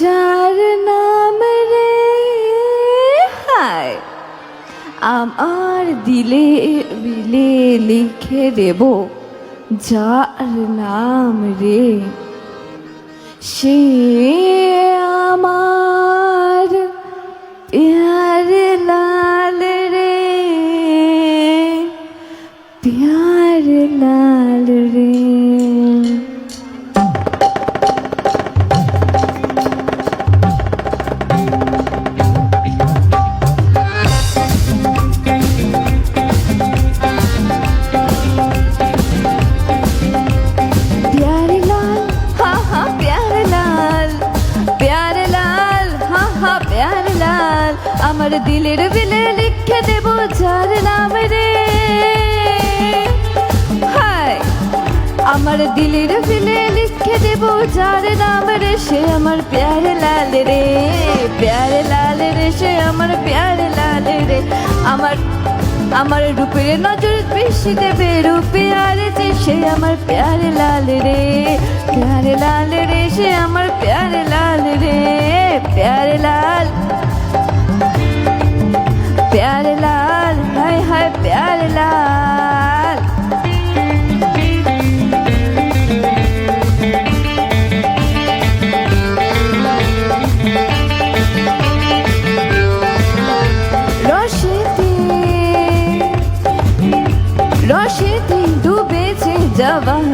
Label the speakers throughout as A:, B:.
A: যার নাম রে? হায়। আমার দিলে বিলে লিখে দেব যার নাম রে? সে আমার দিলের বিলে লিখে দেব যার নাম রে। আমার দিলের বিলে লিখে দেব যার নাম রে। সে আমার প্যারে লাল রে, প্যারে লাল রে, সে আমার প্যারে লাল রে। আমার আমার রূপের নজর বেশি দেবে রূপে আরেছে সে আমার প্যারে লাল রে। প্যারে লাল রে, সে আমার প্যারে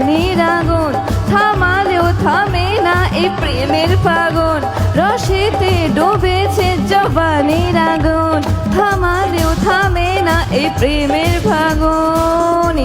A: জবানির আগুন থামালেও থামে না এ প্রেমের ফাগুন। রসেতে ডুবেছে জবানির আগুন, থামালেও থামে না এ প্রেমের ফাগুন।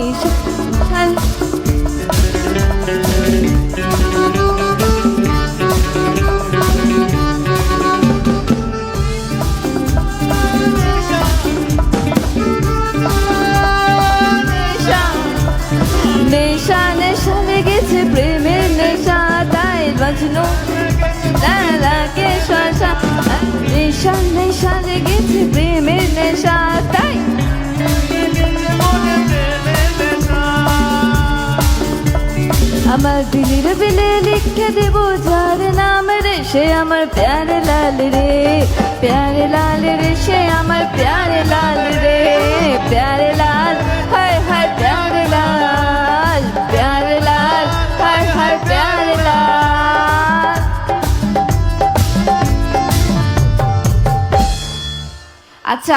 A: নেশা নেশা লেগেছে প্রেমের নেশা তাই বাজনো লাগে শশা নেশা নেশা লেগেছে প্রেমের নেশা, তাই। আমার দিলের বিলে লিখে দেব যার নাম রে, সে আমার প্যারে লাল রে। প্যারে লাল রে, সে আমার প্যারে লাল রে। প্যারে লাল, হায় হায়, প্যারে আচ্ছা